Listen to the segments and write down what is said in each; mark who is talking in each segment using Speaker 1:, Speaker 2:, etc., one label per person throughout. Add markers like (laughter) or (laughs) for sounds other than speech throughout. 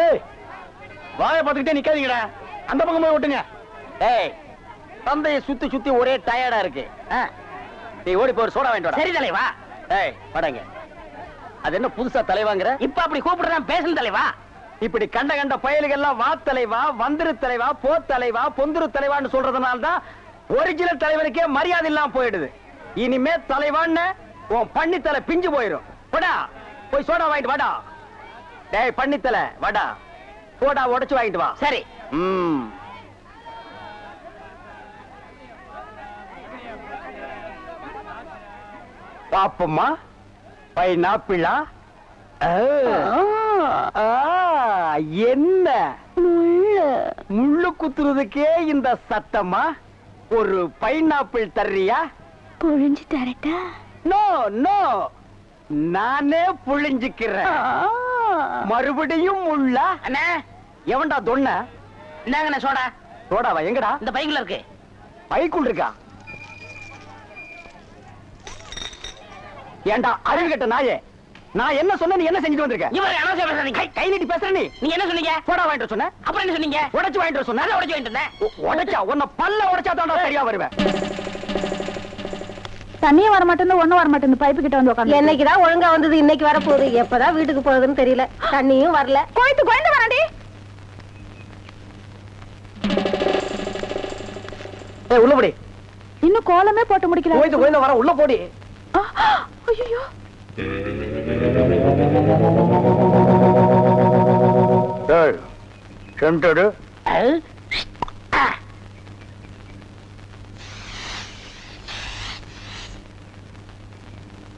Speaker 1: ஏய் வாயை பார்த்துக்கிட்டே நிக்காதீங்கடா. அந்த பக்கம் போய் ஓட்டுங்க
Speaker 2: ஏய் தந்தையை சுத்தி சுத்தி ஒரே டயர்டா இருக்கு. நீ ஓடி போய் ஒரு சோடா வாங்கிட்டு
Speaker 3: சரி தலைவா.
Speaker 2: ஏய் படங்க. அது என்ன புதுசா தலைவாங்கிற?
Speaker 3: இப்ப அப்படி கூப்பிடுறான் பேசணும் தலைவா.
Speaker 2: இப்படி கண்ட கண்ட பயலுகள்லாம் வா தலைவா வந்திரு தலைவா போ தலைவா பொந்துரு தலைவான்னு சொல்றதுனால தான் ஒரிஜினல் தலைவனுக்கே மரியாதை இல்லாம போயிடுது. இனிமே தலைவான்னு உன் பண்ணித்தலை பிஞ்சு போயிடும் போடா போய் சோடா வாங்கிட்டு வாடா. டேய் பண்ணித்தலை வாடா. சோடா உடைச்சு வாங்கிட்டு வா.
Speaker 3: சரி.
Speaker 2: ம். பாப்பம்மா. பைனாப்பிளா? என்ன? முள்ளு குத்துறதுக்கே இந்த சத்தமா ஒரு பைனாப்பிள் தர்றியா?
Speaker 4: புழிஞ்சு தரட்டா
Speaker 2: நோ நோ. நானே புழிஞ்சுக்கிறேன். மறுபடியும்
Speaker 3: அண்ணே
Speaker 2: எவன்டா தொன்ன?
Speaker 3: இந்தாங்கண்ணே சோடா.
Speaker 2: சோடாவா? எங்கடா?
Speaker 3: இந்த பைக்குல இருக்கு.
Speaker 2: பைக்குள் இருக்கா? ஏண்டா அறிவு கட்ட நாயே? நான் என்ன சொன்ன நீ என்ன செஞ்சுட்டு வந்திருக்க?
Speaker 3: இவர் அனவசியம் பேசுறீங்க
Speaker 2: கை- நீட்டி பேசுற நீ.
Speaker 3: என்ன சொன்னீங்க?
Speaker 2: போடா வாங்கிட்டு சொன்ன?
Speaker 3: அப்புறம் என்ன சொன்னீங்க?
Speaker 2: உடைச்சு வாங்கிட்டு சொன்ன?
Speaker 3: உடைச்சு வாங்கிட்டு
Speaker 2: உ- உடைச்சா உன்னை பல்ல உடைச்சா தான்டா சரியா வருவேன்.
Speaker 4: தண்ணியே வர மாட்டேன்னு ஒண்ணும் வர மாட்டேன்னு பைப்பு கிட்ட வந்து உட்காந்து
Speaker 5: என்னைக்குதான் ஒழுங்கா வந்தது இன்னைக்கு வர போகுது எப்பதான் வீட்டுக்கு போகுதுன்னு தெரியல. தண்ணியும் வரல.
Speaker 4: கோயத்து குழந்தை வராண்டி.
Speaker 2: உள்ள போடி.
Speaker 4: இன்னும் கோலமே போட்டு முடிக்கல.
Speaker 2: கோயிந்து கோயிந்து வர உள்ள போடி.
Speaker 4: ஐயோ
Speaker 2: ஏய் சென்டடு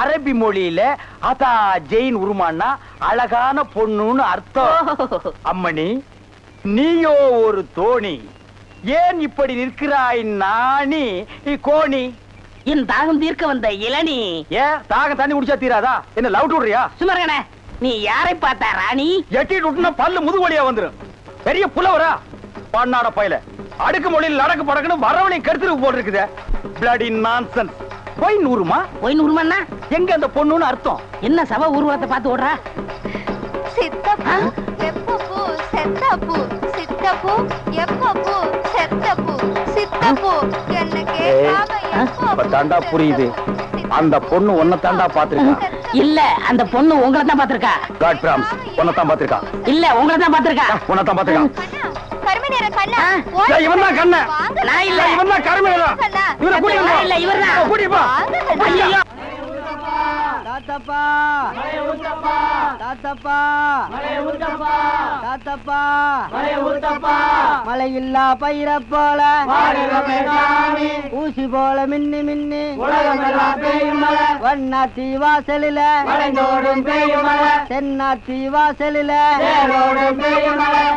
Speaker 2: அரபி மொழியில அதா ஜெயின் உருமான்னா அழகான பொண்ணுன்னு அர்த்தம். அம்மணி நீயோ ஒரு தோணி ஏன் இப்படி நிற்கிறாய் நாணி கோணி?
Speaker 3: என் தாகம் தீர்க்க வந்த இளநீ.
Speaker 2: ஏன் தாகம் தண்ணி குடிச்சா தீராதா? என்ன லவ் விடுறியா
Speaker 3: சுமரகனே நீ யாரை பார்த்தா ராணி?
Speaker 2: எட்டிட்டு விட்டுனா பல்லு முதுகு வழியா வந்துரும். பெரிய புலவரா? பண்ணாட பையல. அடுக்கு மொழியில் நடக்கு படக்குன்னு வரவனை கருத்துருக்கு போட்டு இருக்குது பிளடி நான்சன்ஸ் போய் நூறுமா?
Speaker 3: போய் நூறுமண்ணா
Speaker 2: எங்க அந்த பொண்ணுன்னு அர்த்தம்.
Speaker 3: என்ன சவ ஊர்வலத்தை பார்த்து ஓடுறா?
Speaker 6: சித்தப்பு எப்பப்பு செத்தப்பு சித்தப்பு எப்பப்பு செத்தப்பு சித்தப்பு. என்ன கேட்காம எப்பப்பு
Speaker 2: இப்ப தாண்டா புரியுது. அந்த பொண்ணு உன்னை தாண்டா பாத்திருக்கா
Speaker 3: இல்ல அந்த பொண்ணு உங்களை தான் பாத்திருக்கா
Speaker 2: காட் பிராம்ஸ் உன்னை தான் பாத்திருக்கா
Speaker 3: இல்ல உங்களை தான் பாத்திருக்கா
Speaker 2: உன்னை தான் பாத்திருக்கா
Speaker 6: கருமை நிற கண்ணா.
Speaker 2: இவன் தான் கண்ணு.
Speaker 3: நான் இல்ல.
Speaker 2: இவன். இவரை
Speaker 3: இல்ல,
Speaker 2: போ.
Speaker 7: தாத்தப்பா. தாத்தப்பா. தாத்தப்பா மழை இல்லா பயிர போல. ஊசி போல மின்னி மின்னி. வண்ணாத்தி வாசலில. தென்னாத்தி வாசலில.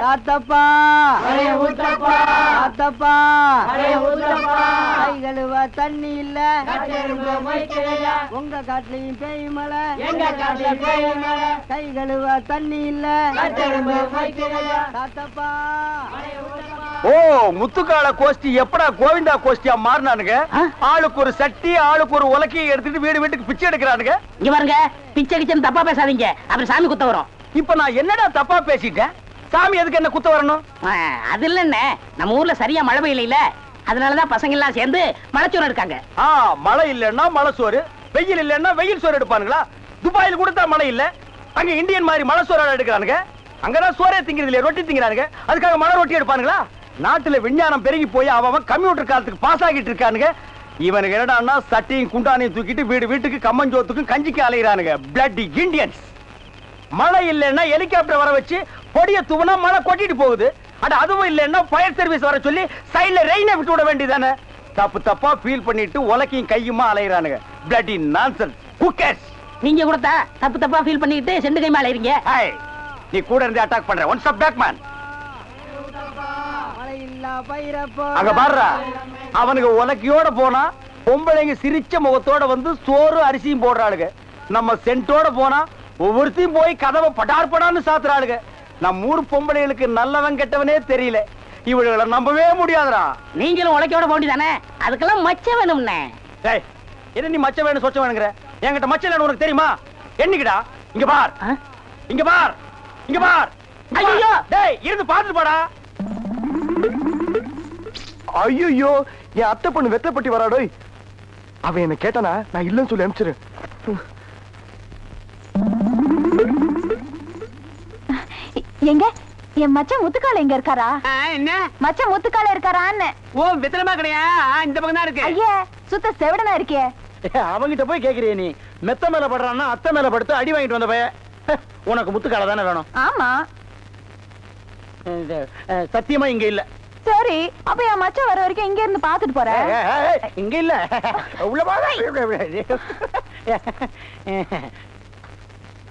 Speaker 7: தாத்தப்பா தாத்தப்பா கை கழுவ தண்ணி இல்ல உங்க காட்டுலயும் பேய் மழை. கை கழுவ தண்ணி இல்ல தாத்தப்பா
Speaker 2: ஓ முத்துக்கால கோஷ்டி எப்படா கோவிந்தா கோஷ்டியா மாறினானுங்க? ஆளுக்கு ஒரு சட்டி ஆளுக்கு ஒரு உலக்கையை எடுத்துட்டு வீடு வீட்டுக்கு பிச்சை எடுக்கிறானுங்க.
Speaker 3: இங்க பாருங்க பிச்சை கிச்சன் தப்பா பேசாதீங்க. அப்புறம் சாமி குத்த வரும்.
Speaker 2: இப்ப நான் என்னடா தப்பா பேசிட்டேன்? சாமி எதுக்கு என்ன குத்த வரணும்?
Speaker 3: அது இல்லன்னு நம்ம ஊர்ல சரியா மழை பெய்யல அதனாலதான் பசங்க எல்லாம் சேர்ந்து மலைச்சோறு இருக்காங்க
Speaker 2: ஆ மழை இல்லைன்னா மழை சோறு வெயில் இல்லைன்னா வெயில் சோறு எடுப்பானுங்களா? துபாயில் கொடுத்தா மழை இல்ல. அங்க இந்தியன் மாதிரி மழை சோறு எடுக்கிறானுங்க. அங்கதான் சோறே திங்கிறது இல்லையா ரொட்டி திங்கிறானுங்க. அதுக்காக மழை ரொட்டி எடுப்பானுங்களா? நாட்டுல விஞ்ஞானம் பெருகி போய் அவன் அவன் கம்ப்யூட்டர் காலத்துக்கு பாஸ் ஆகிட்டு இருக்கானுங்க. இவனுக்கு என்னடான்னா சட்டையும் குண்டானையும் தூக்கிட்டு வீடு வீட்டுக்கு கம்மஞ்சோத்துக்கும் கஞ்சிக்கு அலைகிறானுங்க பிளட் இண்டியன்ஸ் மழை இல்லைன்னா ஹெலிகாப்டர் வர வச்சு பொடிய தூவனா மழை கொட்டிட்டு போகுது. அட அதுவும் இல்லைன்னா ஃபயர் சர்வீஸ் வர சொல்லி சைடுல ரெயினை விட்டு விட வேண்டியதானே தப்பு தப்பா ஃபீல் பண்ணிட்டு உலக்கையும் கையுமா அலைகிறானுங்க பிளட் நான்சன் குக்கர்ஸ்
Speaker 3: நீங்க கொடுத்தா தப்பு தப்பா ஃபீல் பண்ணிட்டு செண்டு கை மேல இருங்க
Speaker 2: நீ கூட இருந்து அட்டாக் பண்ற. ஒன் ஸ்டாப் பேக் மேன் அங்க பாருடா. அவனுக்கு உலக்கையோட போனா பொம்பளைங்க சிரிச்ச முகத்தோட வந்து சோறு அரிசியும் போடுறாளுங்க. நம்ம சென்ட்டோட போனா ஒவ்வொருத்தையும் போய் கதவை படார் படான்னு சாத்துறாளுங்க. நம்ம ஊர் பொம்பளைகளுக்கு நல்லவன் கெட்டவனே தெரியல. இவளுகளை நம்பவே முடியாதுடா.
Speaker 3: நீங்களும் உழைக்கோட போண்டி தானே அதுக்கெல்லாம் மச்சம் வேணும்னே.
Speaker 2: டேய் என்ன நீ மச்ச வேணும் சொச்ச வேணுங்கிற? என்கிட்ட மச்சம் இல்லைன்னு உனக்கு தெரியுமா? என்னைக்குடா? இங்க பார்? இங்க பார். இங்க பார். ஐயோ டேய் இருந்து பாத்துட்டு போடா.
Speaker 1: ஐயோ என் அத்தை பொண்ணு வெத்தப்பட்டி வராடோய். அவன் என்ன கேட்டானா? நான் இல்லைன்னு சொல்லி அனுப்பிச்சிரு
Speaker 4: எங்க? என் மச்சான் முத்துக்கால எங்க இருக்காரா?
Speaker 3: என்ன?
Speaker 4: மச்சான் முத்துக்கால இருக்காரான்னு.
Speaker 3: ஓ வித்தனமா கிடையா? இந்த பக்கம் தான் இருக்கு.
Speaker 4: ஐயே சுத்த செவிடனா இருக்கே.
Speaker 2: அவங்கிட்ட போய் கேக்குறிய நீ. மெத்த மேல படுறான்னா அத்தை மேல படுத்து அடி வாங்கிட்டு வந்த பைய உனக்கு முத்துக்கால தானே வேணும்.
Speaker 4: ஆமா.
Speaker 2: சத்தியமா இங்க இல்ல.
Speaker 4: சரி அப்ப என் மச்சான் வர வரைக்கும் இங்க இருந்து பாத்துட்டு போறேன்
Speaker 2: இங்க இல்ல. உள்ள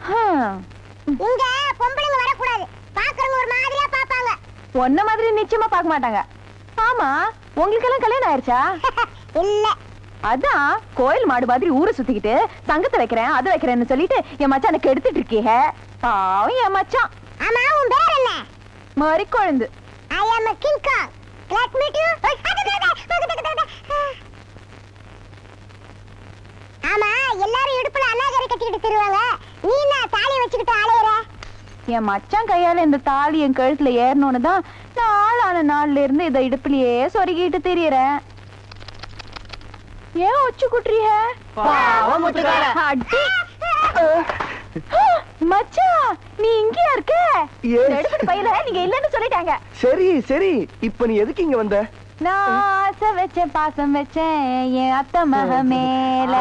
Speaker 4: ஹம்.
Speaker 6: இங்க பொம்பளைங்க வரக்கூடாது. ஒரு மாதிரியா பாப்பாங்க
Speaker 4: உன்ன மாதிரி நிச்சயமா பார்க்க மாட்டாங்க. ஆமா உங்களுக்கு எல்லாம் கல்யாணம் ஆயிருச்சா? (laughs)
Speaker 6: இல்ல.
Speaker 4: அதான் கோயில் மாடு மாதிரி ஊரை சுத்திக்கிட்டு சங்கத்தை வைக்கிறேன் அது வைக்கிறேன்னு சொல்லிட்டு என் மச்சான் எடுத்துட்டு இருக்கீங்க. பாவம் என் மச்சான்.
Speaker 6: ஆமா உன் பேர் என்ன?
Speaker 4: மறி குழந்து
Speaker 6: I am a king kong let me do ஆமா எல்லாரும் இடுப்புல அநாகரை கட்டிக்கிட்டு திருவாங்க நீ என்ன தாலி வச்சுக்கிட்டு அலையற
Speaker 4: என் மச்சான் கையால இந்த தாலி என் கழுத்துல ஏறணும்னு தான் நாளான நாள்ல இருந்து இதை இடுப்புலயே சொருகிட்டு திரியறேன். ஏன் ஒச்சு குட்டுறிய அடி. மச்சான் நீ இங்கேயா இருக்க? பையில நீங்க இல்லன்னு சொல்லிட்டாங்க.
Speaker 1: சரி சரி. இப்ப நீ எதுக்கு இங்க வந்த?
Speaker 4: நான் ஆசை வச்சேன் பாசம் வச்சேன் என் அத்தை மக மேல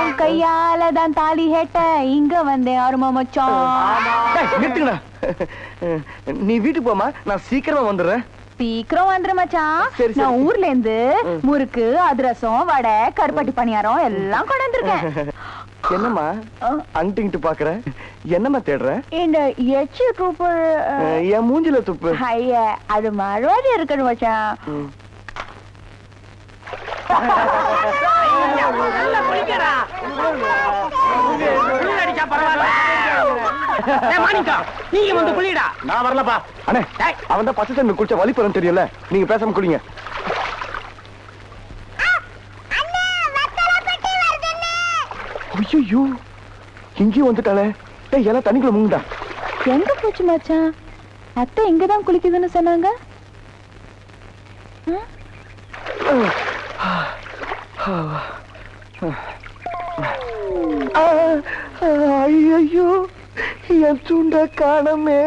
Speaker 4: உன் கையால தான் தாலி ஹேட்ட இங்க வந்தேன் அருமை மச்சான்
Speaker 1: நீ வீட்டுக்கு போமா நான் சீக்கிரமா வந்துடுறேன்.
Speaker 4: சீக்கிரம் வந்துரு மச்சான். நான் ஊர்ல இருந்து முறுக்கு அதிரசம் வடை கருப்பட்டி பணியாரம் எல்லாம் கொண்டு வந்திருக்கேன். (laughs)
Speaker 1: என்னம்மா? அங்கிட்டு பாக்குற? என்னம்மா தேடுற?
Speaker 4: இந்த எச்சி தூப்பு
Speaker 1: என் மூஞ்சில துப்பு.
Speaker 4: ஐய அது மறுவாடி இருக்கணும் மச்சான்.
Speaker 3: நீங்க வந்து குளிடா
Speaker 2: நான் வரலப்பா
Speaker 1: அண்ணே அவன் தான் பச்சை தண்ணி தெரியல நீங்க பேசாம குடிங்க ஐயோ இங்கேயும் வந்துட்டாளே டேய் எல்லாம் தண்ணிக்குள்ள முங்குடா
Speaker 4: எங்க போச்சு மச்சான் அத்தை இங்கதான் குளிக்குதுன்னு சொன்னாங்க?
Speaker 1: ஐயோ என் துண்ட காணமே.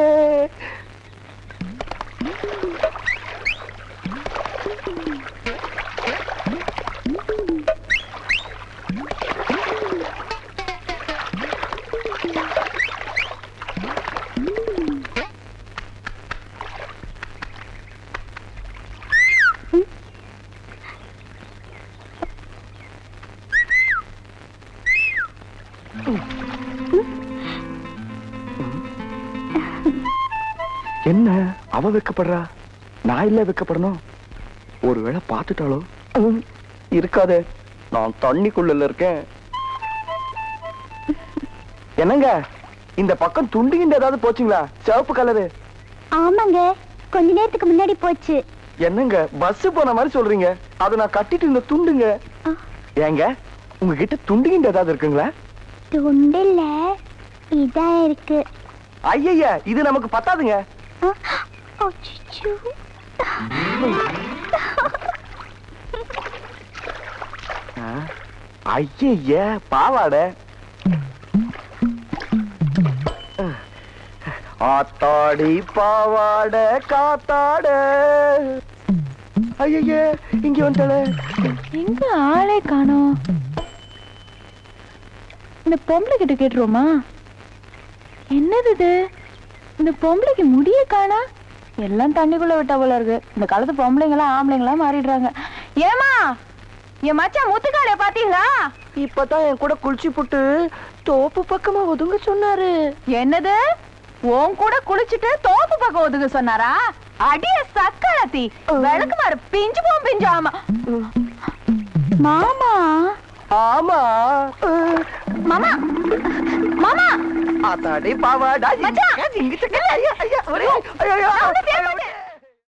Speaker 1: என்ன? அவ வெக்கப்படுறா? நான் இல்ல வெக்கப்படணும். ஒருவேளை பார்த்துட்டாளோ? ம், இருக்காதே. நான் தண்ணிக்குள்ள இருக்கேன். என்னங்க? இந்த பக்கம் துண்டு கிண்டு ஏதாவது போச்சுங்களா? சிவப்பு கலரு.
Speaker 6: ஆமாங்க. கொஞ்ச நேரத்துக்கு முன்னாடி போச்சு.
Speaker 1: என்னங்க? பஸ் போன மாதிரி சொல்றீங்க. அதை நான் கட்டிட்டு இருந்த துண்டுங்க. ஏங்க? உங்ககிட்ட துண்டு கிண்டு ஏதாவது இருக்குங்களா?
Speaker 6: துண்டில்ல இதான் இருக்கு.
Speaker 1: ஐயய்ய இது நமக்கு பத்தாதுங்க. ஐயய்ய பாவாடை. ஆத்தாடி பாவாட காத்தாட. ஐயே இங்க வந்துட்டாளே.
Speaker 4: எங்க ஆளே காணோம்? இந்த பொம்பளை கிட்ட கேட்டுருவோமா? என்னது இது? இந்த பொம்பளைக்கு முடிய காணா? எல்லாம் தண்ணிக்குள்ள விட்டா போல இருக்கு. இந்த காலத்து பொம்பளைங்களா ஆம்பளைங்களா மாறிடுறாங்க. ஏமா என் மச்சான் முத்துக்காளைய பாத்தீங்களா
Speaker 1: இப்பதான் என் கூட குளிச்சு புட்டு தோப்பு பக்கமா ஒதுங்க சொன்னாரு.
Speaker 4: என்னது? உன் கூட குளிச்சுட்டு தோப்பு பக்கம் ஒதுங்க சொன்னாரா? அடிய சக்கலத்தி விளக்கு மாறு பிஞ்சு போம் பிஞ்சு. ஆமா. மாமா.
Speaker 1: ஆமா.
Speaker 4: மாமா. மாமா.
Speaker 1: ஆத்தாடி பாவாடா.
Speaker 4: மச்சான்.
Speaker 1: இங்கிட்டு ஐயா ஐயா ஒரே ஐயோ